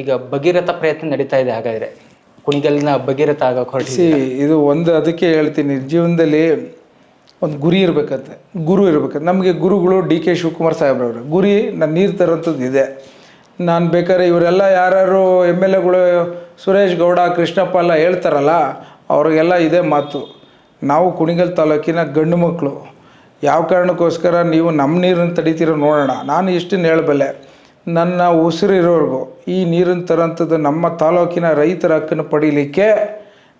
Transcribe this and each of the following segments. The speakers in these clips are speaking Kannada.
ಈಗ ಭಗೀರಥ ಪ್ರಯತ್ನ ನಡೀತಾ ಇದೆ ಹಾಗಾದ್ರೆ. ಕುಣಿಗಲ್ನ ಭಗೀರಥ ಆಗಕ್ಕೆ ಹೊರಟಿ ಇದು ಒಂದು ಅದಕ್ಕೆ ಹೇಳ್ತೀನಿ. ಜೀವನದಲ್ಲಿ ಒಂದು ಗುರಿ ಇರ್ಬೇಕಂತೆ. ಗುರು ಇರ್ಬೇಕಂತೆ. ನಮಗೆ ಗುರುಗಳು ಡಿ ಕೆ ಶಿವಕುಮಾರ್ ಸಾಹೇಬ್ರವರು. ಗುರಿ ನಾನು ನೀರು ತರೋಂಥದ್ದು ಇದೆ. ನಾನು ಬೇಕಾದ್ರೆ ಇವರೆಲ್ಲ ಯಾರ್ಯಾರು ಎಂ ಎಲ್ ಎಗಳು ಸುರೇಶ್ ಗೌಡ, ಕೃಷ್ಣಪ್ಪ ಎಲ್ಲ ಹೇಳ್ತಾರಲ್ಲ, ಅವ್ರಿಗೆಲ್ಲ ಇದೇ ಮಾತು. ನಾವು ಕುಣಿಗಲ್ ತಾಲೂಕಿನ ಗಂಡು ಮಕ್ಕಳು ಯಾವ ಕಾರಣಕ್ಕೋಸ್ಕರ ನೀವು ನಮ್ಮ ನೀರನ್ನು ತಡಿತೀರೋ ನೋಡೋಣ. ನಾನು ಇಷ್ಟನ್ನು ಹೇಳಬಲ್ಲೆ. ನನ್ನ ಉಸಿರಿರೋರ್ಗು ಈ ನೀರನ್ನು ತರೋಂಥದ್ದು ನಮ್ಮ ತಾಲೂಕಿನ ರೈತರ ಹಕ್ಕನ್ನು ಪಡೀಲಿಕ್ಕೆ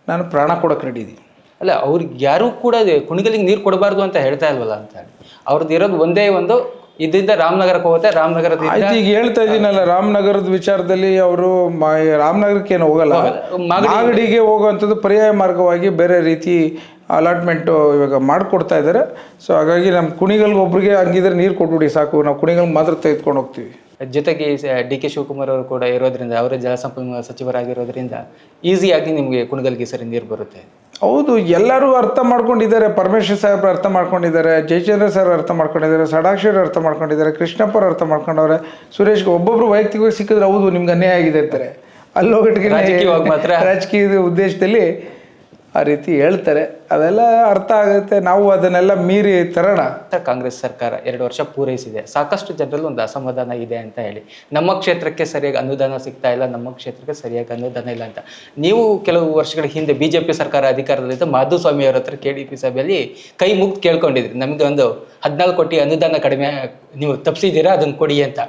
ನಾನು ಪ್ರಾಣ ಕೊಡೋಕೆ ರೆಡಿ ಇದ್ದೀನಿ ಅಲ್ಲ ಅವ್ರಿಗೆ ಯಾರೂ ಕೂಡ ಕುಣಿಗಲಿಗೆ ನೀರು ಕೊಡಬಾರ್ದು ಅಂತ ಹೇಳ್ತಾ ಇಲ್ವಲ್ಲ ಅಂತ ಹೇಳಿ. ಅವ್ರದ್ದು ಇರೋದು ಒಂದೇ ಒಂದು ಇದರಿಂದ ರಾಮನಗರಕ್ಕೆ ಹೋಗುತ್ತೆ ರಾಮನಗರದ ಆಯ್ತು ಈಗ ಹೇಳ್ತಾ ಇದ್ದೀನಲ್ಲ ರಾಮನಗರದ ವಿಚಾರದಲ್ಲಿ ಅವರು ರಾಮನಗರಕ್ಕೆ ಏನು ಹೋಗಲ್ಲ. ಮಾಗಡಿಗೆ ಹೋಗುವಂಥದ್ದು ಪರ್ಯಾಯ ಮಾರ್ಗವಾಗಿ ಬೇರೆ ರೀತಿ ಅಲಾಟ್ಮೆಂಟು ಇವಾಗ ಮಾಡಿಕೊಡ್ತಾ ಇದ್ದಾರೆ. ಸೊ ಹಾಗಾಗಿ ನಮ್ಮ ಕುಣಿಗಲ್ಗೆ ಒಬ್ರಿಗೆ ಹಂಗಿದ್ರೆ ನೀರು ಕೊಟ್ಬಿಡಿ ಸಾಕು. ನಾವು ಕುಣಿಗಲ್ಗೆ ಮಾತ್ರ ತೆಗೆದುಕೊಂಡು ಹೋಗ್ತೀವಿ. ಜೊತೆಗೆ ಡಿ ಕೆ ಶಿವಕುಮಾರ್ ಅವರು ಕೂಡ ಇರೋದ್ರಿಂದ ಅವರೇ ಜಲಸಂಪನ್ಮೂಲ ಸಚಿವರಾಗಿರೋದ್ರಿಂದ ಈಸಿಯಾಗಿ ನಿಮಗೆ ಕುಣಗಲ್ಗೆ ಸರಿ ನೀರು ಬರುತ್ತೆ. ಹೌದು ಎಲ್ಲರೂ ಅರ್ಥ ಮಾಡ್ಕೊಂಡಿದ್ದಾರೆ. ಪರಮೇಶ್ವರ್ ಸಾಹೇಬ್ರು ಅರ್ಥ ಮಾಡ್ಕೊಂಡಿದ್ದಾರೆ. ಜಯಚಂದ್ರ ಸರ್ ಅರ್ಥ ಮಾಡ್ಕೊಂಡಿದ್ದಾರೆ. ಸಡಾಕ್ಷರ್ ಅರ್ಥ ಮಾಡ್ಕೊಂಡಿದ್ದಾರೆ. ಕೃಷ್ಣಪ್ಪ ಅರ್ಥ ಮಾಡ್ಕೊಂಡವ್ರೆ. ಸುರೇಶ್ಗೆ ಒಬ್ಬೊಬ್ರು ವೈಯಕ್ತಿಕವಾಗಿ ಸಿಕ್ಕಿದ್ರೆ ಹೌದು ನಿಮ್ಗೆ ಅನ್ಯಾಯ ಆಗಿದೆ ಅಂತಾರೆ. ಅಲ್ಲೋಗಟ್ಟಿಗೆ ರಾಜಕೀಯ ಉದ್ದೇಶದಲ್ಲಿ ಆ ರೀತಿ ಹೇಳ್ತಾರೆ. ಅದೆಲ್ಲ ಅರ್ಥ ಆಗುತ್ತೆ. ನಾವು ಅದನ್ನೆಲ್ಲ ಮೀರಿ ತರೋಣ. ಕಾಂಗ್ರೆಸ್ ಸರ್ಕಾರ ಎರಡು ವರ್ಷ ಪೂರೈಸಿದೆ. ಸಾಕಷ್ಟು ಜನರಲ್ಲಿ ಒಂದು ಅಸಮಾಧಾನ ಇದೆ ಅಂತ ಹೇಳಿ. ನಮ್ಮ ಕ್ಷೇತ್ರಕ್ಕೆ ಸರಿಯಾಗಿ ಅನುದಾನ ಸಿಗ್ತಾ ಇಲ್ಲ. ನಮ್ಮ ಕ್ಷೇತ್ರಕ್ಕೆ ಸರಿಯಾಗಿ ಅನುದಾನ ಇಲ್ಲ ಅಂತ. ನೀವು ಕೆಲವು ವರ್ಷಗಳ ಹಿಂದೆ ಬಿ ಜೆ ಪಿ ಸರ್ಕಾರ ಅಧಿಕಾರದಲ್ಲಿದ್ದ ಮಾಧುಸ್ವಾಮಿ ಅವರ ಹತ್ರ ಕೆ ಡಿ ಪಿ ಸಭೆಯಲ್ಲಿ ಕೈ ಮುಗ್ದು ಕೇಳ್ಕೊಂಡಿದ್ರಿ. ನಮಗೆ ಒಂದು ಹದಿನಾಲ್ಕು ಕೋಟಿ ಅನುದಾನ ಕಡಿಮೆ ನೀವು ತಪ್ಪಿಸಿದ್ದೀರಾ ಅದನ್ನು ಕೊಡಿ ಅಂತ.